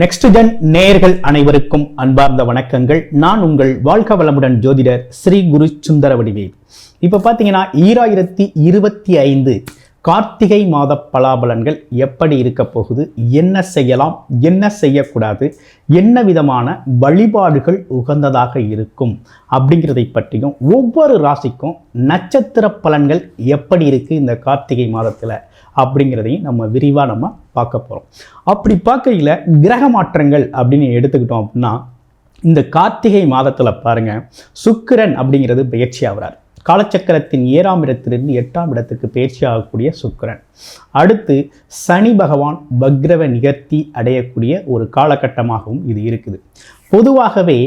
Next gen நேயர்கள் அனைவருக்கும் அன்பார்ந்த வணக்கங்கள். நான் உங்கள் வாழ்க வளமுடன் ஜோதிடர் ஸ்ரீ குரு சுந்தர வடிவேல். இப்போ பார்த்தீங்கன்னா ஈராயிரத்தி இருபத்தி ஐந்து கார்த்திகை மாத பலாபலன்கள் எப்படி இருக்க போகுது? என்ன செய்யலாம்? என்ன செய்யக்கூடாது? என்ன விதமான வழிபாடுகள் உகந்ததாக இருக்கும்? அப்படிங்கிறதை பற்றியும் ஒவ்வொரு ராசிக்கும் நட்சத்திர பலன்கள் எப்படி இருக்குது இந்த கார்த்திகை மாதத்தில்? அப்படிங்கிறதையும் நம்ம விரிவாக நம்ம பார்க்க போகிறோம் அப்படி பார்க்கையில் கிரக மாற்றங்கள் அப்படின்னு எடுத்துக்கிட்டோம் அப்படின்னா இந்த கார்த்திகை மாதத்தில் பாருங்கள் சுக்கிரன் அப்படிங்கிறது பயிற்சி ஆகிறார். காலச்சக்கரத்தின் ஏழாம் இடத்திலிருந்து எட்டாம் இடத்துக்கு பயிற்சி ஆகக்கூடிய சுக்கிரன். அடுத்து சனி பகவான் பக்ரவ நிகர்த்தி அடையக்கூடிய ஒரு காலகட்டமாகவும் இது இருக்குது. பொதுவாகவே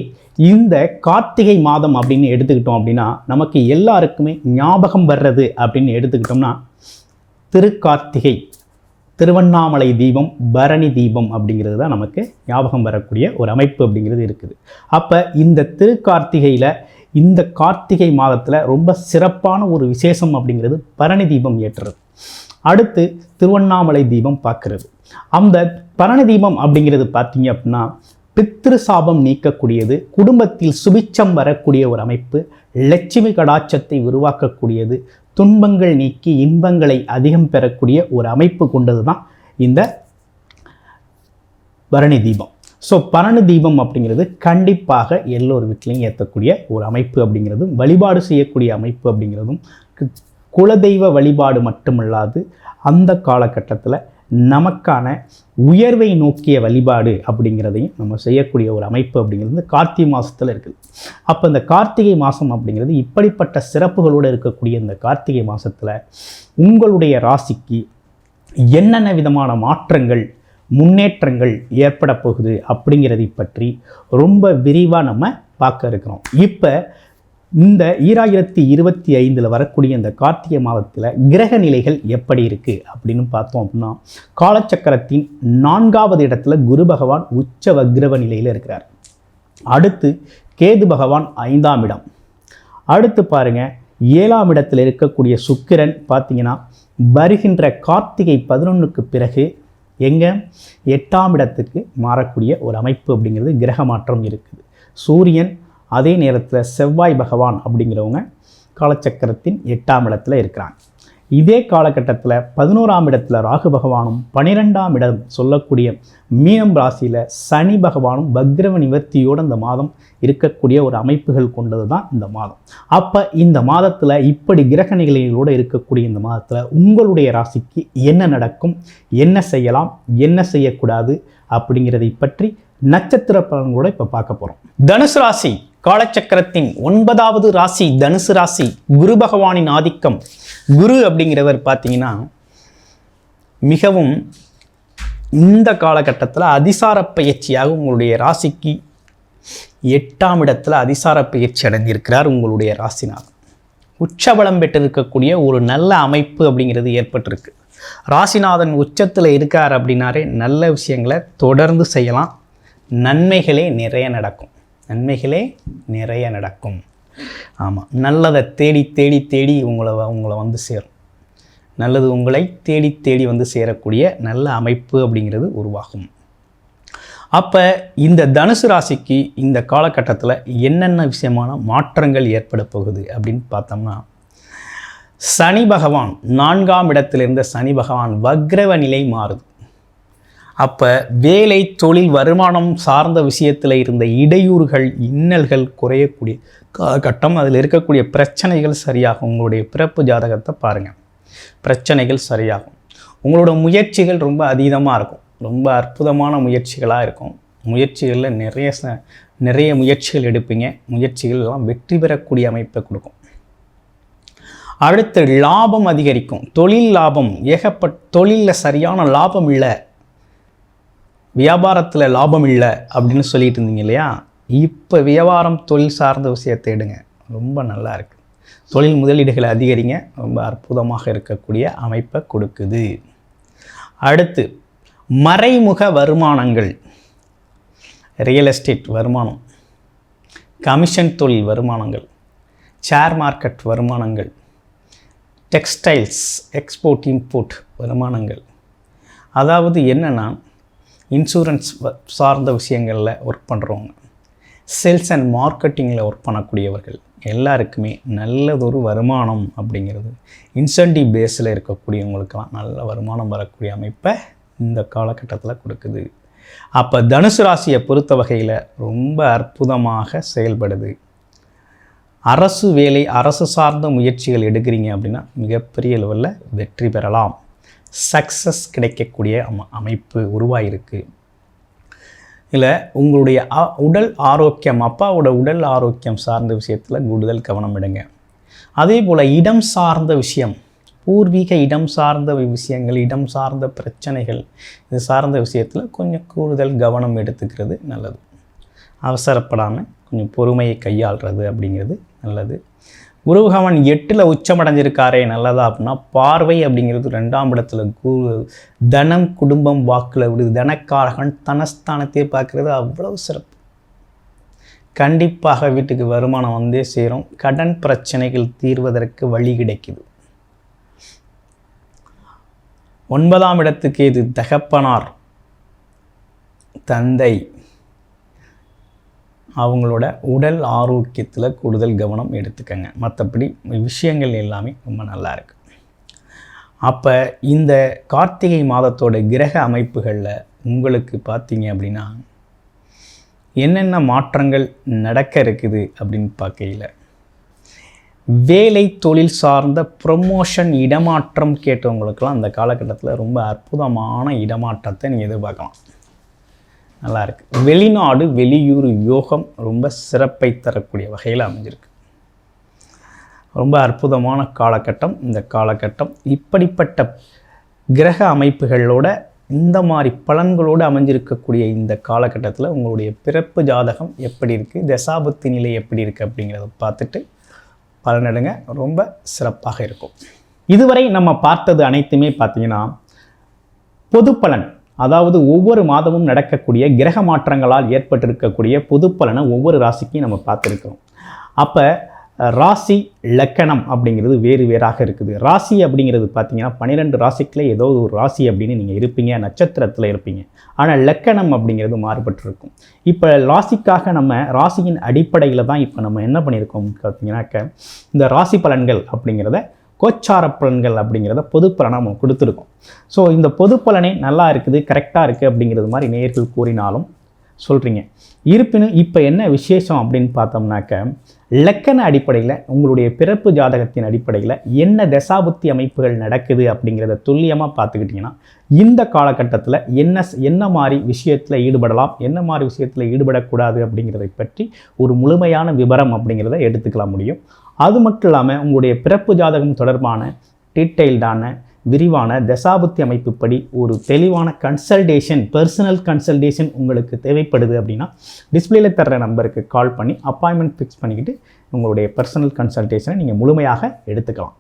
இந்த கார்த்திகை மாதம் அப்படின்னு எடுத்துக்கிட்டோம் அப்படின்னா நமக்கு எல்லாருக்குமே ஞாபகம் வர்றது அப்படின்னு எடுத்துக்கிட்டோம்னா திருக்கார்த்திகை. திருவண்ணாமலை தீபம் பரணி தீபம் அப்படிங்கிறது தான் நமக்கு ஞாபகம் வரக்கூடிய ஒரு அமைப்பு அப்படிங்கிறது இருக்குது. அப்போ இந்த திருக்கார்த்திகையில் இந்த கார்த்திகை மாதத்தில் ரொம்ப சிறப்பான ஒரு விசேஷம் அப்படிங்கிறது பரணி தீபம் ஏற்றுறது அடுத்து திருவண்ணாமலை தீபம் பார்க்கறது. அந்த பரணி தீபம் அப்படிங்கிறது பார்த்தீங்க அப்படின்னா பித்ரு சாபம் நீக்கக்கூடியது குடும்பத்தில் சுபிச்சம் வரக்கூடிய ஒரு அமைப்பு லட்சுமி கடாட்சத்தை உருவாக்கக்கூடியது துன்பங்கள் நீக்கி இன்பங்களை அதிகம் பெறக்கூடிய ஒரு அமைப்பு கொண்டது தான் இந்த பரணி தீபம். ஸோ பரணி தீபம் அப்படிங்கிறது கண்டிப்பாக எல்லோர் வீட்லையும் ஏற்றக்கூடிய ஒரு அமைப்பு அப்படிங்கிறதும் வழிபாடு செய்யக்கூடிய அமைப்பு அப்படிங்கிறதும் குலதெய்வ வழிபாடு மட்டுமல்லாது அந்த காலகட்டத்தில் நமக்கான உயர்வை நோக்கிய வழிபாடு அப்படிங்கிறதையும் நம்ம செய்யக்கூடிய ஒரு அமைப்பு அப்படிங்கிறது கார்த்திகை மாதத்தில் இருக்குது. அப்போ இந்த கார்த்திகை மாதம் அப்படிங்கிறது இப்படிப்பட்ட சிறப்புகளோடு இருக்கக்கூடிய இந்த கார்த்திகை மாதத்தில் உங்களுடைய ராசிக்கு என்னென்ன விதமான மாற்றங்கள் முன்னேற்றங்கள் ஏற்பட போகுது அப்படிங்கிறதை பற்றி ரொம்ப விரிவாக நம்ம பார்க்க இருக்கிறோம். இப்போ இந்த ஈராயிரத்தி இருபத்தி ஐந்தில் வரக்கூடிய இந்த கார்த்திகை மாதத்தில் கிரக நிலைகள் எப்படி இருக்குது அப்படின்னு பார்த்தோம் அப்படின்னா காலச்சக்கரத்தின் நான்காவது இடத்துல குரு பகவான் உச்ச வக்ரவ நிலையில் இருக்கிறார். அடுத்து கேது பகவான் ஐந்தாம் இடம். அடுத்து பாருங்கள் ஏழாம் இடத்தில் இருக்கக்கூடிய சுக்கிரன் பார்த்தீங்கன்னா வருகின்ற கார்த்திகை பதினொன்றுக்கு பிறகு எங்கே? எட்டாம் இடத்துக்கு மாறக்கூடிய ஒரு அமைப்பு அப்படிங்கிறது கிரக மாற்றம் இருக்குது. சூரியன் அதே நேரத்தில் செவ்வாய் பகவான் அப்படிங்கிறவங்க காலச்சக்கரத்தின் எட்டாம் இடத்துல இருக்கிறாங்க. இதே காலகட்டத்தில் பதினோராம் இடத்துல ராகு பகவானும் பனிரெண்டாம் இடம் சொல்லக்கூடிய மீனம் ராசியில் சனி பகவானும் பக்ரவ நிவர்த்தியோடு இந்த மாதம் இருக்கக்கூடிய ஒரு அமைப்புகள் கொண்டது தான் இந்த மாதம். அப்போ இந்த மாதத்தில் இப்படி கிரக நிலைகளோடு இருக்கக்கூடிய இந்த மாதத்தில் உங்களுடைய ராசிக்கு என்ன நடக்கும் என்ன செய்யலாம் என்ன செய்யக்கூடாது அப்படிங்கிறதை பற்றி நட்சத்திர பலன்களோட இப்போ பார்க்க போகிறோம் தனுசு ராசி காலச்சக்கரத்தின் ஒன்பதாவது ராசி தனுசு ராசி குரு பகவானின் ஆதிக்கம். குரு அப்படிங்கிறவர் பார்த்தீங்கன்னா மிகவும் இந்த காலகட்டத்தில் அதிசார பயிற்சியாக உங்களுடைய ராசிக்கு எட்டாம் இடத்துல அதிசார பயிற்சி அடைந்திருக்கிறார் உங்களுடைய ராசினார் உச்சபலம் பெற்றிருக்கக்கூடிய ஒரு நல்ல அமைப்பு அப்படிங்கிறது ஏற்பட்டிருக்கு. ராசிநாதன் உச்சத்தில் இருக்கார் அப்படின்னாரே நல்ல விஷயங்களை தொடர்ந்து செய்யலாம். நன்மைகளே நிறைய நடக்கும். நன்மைகளே நிறைய நடக்கும். ஆமாம் நல்லதை தேடி தேடி தேடி உங்களை உங்களை வந்து சேரும். நல்லது உங்களை தேடி தேடி வந்து சேரக்கூடிய நல்ல அமைப்பு அப்படிங்கிறது உருவாகும். அப்போ இந்த தனுசு ராசிக்கு இந்த காலகட்டத்தில் என்னென்ன விஷயமான மாற்றங்கள் ஏற்பட போகுது அப்படின்னு பார்த்தோம்னா சனி பகவான் நான்காம் இடத்திலிருந்த சனி பகவான் வக்ரவ நிலை மாறுது. அப்போ வேலை தொழில் வருமானம் சார்ந்த விஷயத்தில் இருந்த இடையூறுகள் இன்னல்கள் குறையக்கூடிய காலகட்டம் அதில் இருக்கக்கூடிய பிரச்சனைகள் சரியாகும். உங்களுடைய பிறப்பு ஜாதகத்தை பாருங்கள் பிரச்சனைகள் சரியாகும். உங்களோட முயற்சிகள் ரொம்ப அதீதமாக இருக்கும். ரொம்ப அற்புதமான முயற்சிகளாக இருக்கும். முயற்சிகளில் நிறைய ச நிறைய முயற்சிகள் எடுப்பீங்க. முயற்சிகள் எல்லாம் வெற்றி பெறக்கூடிய அமைப்பை கொடுக்கும். அடுத்து லாபம் அதிகரிக்கும். தொழில் லாபம் ஏகப்பட்ட தொழிலில் சரியான லாபம் இல்லை. வியாபாரத்தில் லாபம் இல்லை அப்படின்னு சொல்லிட்டு இருந்தீங்க இல்லையா? இப்போ வியாபாரம் தொழில் சார்ந்த விஷயத்தை எடுங்க ரொம்ப நல்லா இருக்குது தொழில் முதலீடுகளை அதிகரிங்க. ரொம்ப அற்புதமாக இருக்கக்கூடிய அமைப்பை கொடுக்குது. அடுத்து மறைமுக வருமானங்கள். ரியல் எஸ்டேட் வருமானம். கமிஷன் தொழில் வருமானங்கள். ஷேர் மார்க்கெட் வருமானங்கள். டெக்ஸ்டைல்ஸ் எக்ஸ்போர்ட் இம்போர்ட் வருமானங்கள். அதாவது என்னென்னா இன்சூரன்ஸ் சார்ந்த விஷயங்களில் ஒர்க் பண்ணுறவங்க சேல்ஸ் அண்ட் மார்க்கெட்டிங்கில் ஒர்க் பண்ணக்கூடியவர்கள் எல்லாருக்குமே நல்லதொரு வருமானம் அப்படிங்கிறது இன்சென்டிவ் பேஸில் இருக்கக்கூடியவங்களுக்கெல்லாம் நல்ல வருமானம் வரக்கூடிய அமைப்பை இந்த காலகட்டத்தில் கொடுக்குது. அப்போ தனுசு ராசியை பொறுத்த வகையில் ரொம்ப அற்புதமாக செயல்படுது. அரசு வேலை அரசு சார்ந்த முயற்சிகள் எடுக்கிறீங்க அப்படின்னா மிகப்பெரிய லெவலில் வெற்றி பெறலாம். சக்ஸஸ் கிடைக்கக்கூடிய அம அமைப்பு உருவாயிருக்கு. இல்லை உங்களுடைய ஆ- உடல் ஆரோக்கியம் அப்பாவோட உடல் ஆரோக்கியம் சார்ந்த விஷயத்தில் கூடுதல் கவனம் எடுங்க. அதே போல் இடம் சார்ந்த விஷயம் பூர்வீக இடம் சார்ந்த விஷயங்கள் இடம் சார்ந்த பிரச்சனைகள் இது சார்ந்த விஷயத்தில் கொஞ்சம் கூடுதல் கவனம் எடுத்துக்கிறது நல்லது. அவசரப்படாமல் கொஞ்சம் பொறுமையை கையாள்றது அப்படிங்கிறது நல்லது. குருபகவான் எட்டில் உச்சமடைஞ்சிருக்காரே நல்லதா அப்படின்னா பார்வை அப்படிங்கிறது ரெண்டாம் இடத்துல குரு தனம் குடும்பம் வாக்கில் விடுது. தனக்காரகன் தனஸ்தானத்தையே பார்க்குறது அவ்வளவு சிறப்பு. கண்டிப்பாக வீட்டுக்கு வருமானம் வந்தே சேரும். கடன் பிரச்சனைகள் தீர்வதற்கு வழி கிடைக்குது. ஒன்பதாம் இடத்துக்கு இது தகப்பனார் தந்தை. அவங்களோட உடல் ஆரோக்கியத்தில் கூடுதல் கவனம் எடுத்துக்கங்க. மற்றபடி விஷயங்கள் எல்லாமே ரொம்ப நல்லாயிருக்கு அப்போ இந்த கார்த்திகை மாதத்தோட கிரக அமைப்புகளில் உங்களுக்கு பார்த்தீங்க அப்படின்னா என்னென்ன மாற்றங்கள் நடக்க இருக்குது அப்படின்னு பார்க்கையில் வேலை தொழில் சார்ந்த ப்ரொமோஷன் இடமாற்றம் கேட்டவங்களுக்கெல்லாம் அந்த காலகட்டத்தில் ரொம்ப அற்புதமான இடமாற்றத்தை நீங்கள் எதிர்பார்க்கலாம். நல்லாயிருக்கு வெளிநாடு வெளியூர் யோகம் ரொம்ப சிறப்பை தரக்கூடிய வகையில் அமைஞ்சிருக்கு. ரொம்ப அற்புதமான காலகட்டம். இந்த காலகட்டம் இப்படிப்பட்ட கிரக அமைப்புகளோட இந்த மாதிரி பலன்களோடு அமைஞ்சிருக்கக்கூடிய இந்த காலகட்டத்தில் உங்களுடைய பிறப்பு ஜாதகம் எப்படி இருக்குது தசாபுத்தி நிலை எப்படி இருக்குது அப்படிங்கிறத பார்த்துட்டு பலனடுங்க. ரொம்ப சிறப்பாக இருக்கும். இதுவரை நம்ம பார்த்தது அனைத்துமே பார்த்தீங்கன்னா பொது பலன் அதாவது ஒவ்வொரு மாதமும் நடக்கக்கூடிய கிரக மாற்றங்களால் ஏற்பட்டிருக்கக்கூடிய பொது பலனை ஒவ்வொரு ராசிக்கும் நம்ம பார்த்துருக்கோம் அப்போ ராசி லக்கணம் அப்படிங்கிறது வேறு வேறாக இருக்குது. ராசி அப்படிங்கிறது பார்த்தீங்கன்னா பன்னிரெண்டு ராசிக்குள்ளே ஏதோ ஒரு ராசி அப்படின்னு நீங்கள் இருப்பீங்க நட்சத்திரத்தில் இருப்பீங்க. ஆனால் லக்கணம் அப்படிங்கிறது மாறுபட்டிருக்கும். இப்போ ராசிக்காக நம்ம ராசியின் அடிப்படையில் தான் இப்போ நம்ம என்ன பண்ணியிருக்கோம் பார்த்தீங்கன்னாக்க இந்த ராசி பலன்கள் அப்படிங்கிறத கோச்சார பலன்கள் அப்படிங்கிறத பொது நம்ம கொடுத்துருக்கோம். ஸோ இந்த பொது பலனே நல்லா இருக்குது கரெக்டாக இருக்குது அப்படிங்கிறது மாதிரி நேர்கள் கூறினாலும் சொல்கிறீங்க இருப்பினும் இப்போ என்ன விசேஷம் அப்படின்னு பார்த்தோம்னாக்க லக்கண அடிப்படையில் உங்களுடைய பிறப்பு ஜாதகத்தின் அடிப்படையில் என்ன தசாபுத்தி அமைப்புகள் நடக்குது அப்படிங்கிறத துல்லியமாக பார்த்துக்கிட்டிங்கன்னா இந்த காலகட்டத்தில் என்ன என்ன மாதிரி விஷயத்தில் ஈடுபடலாம் என்ன மாதிரி விஷயத்தில் ஈடுபடக்கூடாது அப்படிங்கிறதை பற்றி ஒரு முழுமையான விவரம் அப்படிங்கிறத எடுத்துக்கலாம் முடியும். அது மட்டும் இல்லாமல் உங்களுடைய பிறப்பு ஜாதகம் தொடர்பான டீட்டெயில்டான விரிவான தசாபுத்தி அமைப்புப்படி ஒரு தெளிவான கன்சல்டேஷன் பர்சனல் கன்சல்டேஷன் உங்களுக்கு தேவைப்படுது அப்படின்னா டிஸ்பிளேல தர்ற நம்பருக்கு கால் பண்ணி அப்பாயின்மெண்ட் ஃபிக்ஸ் பண்ணிக்கிட்டு உங்களுடைய பர்சனல் கன்சல்டேஷனை நீங்கள் முழுமையாக எடுத்துக்கலாம்.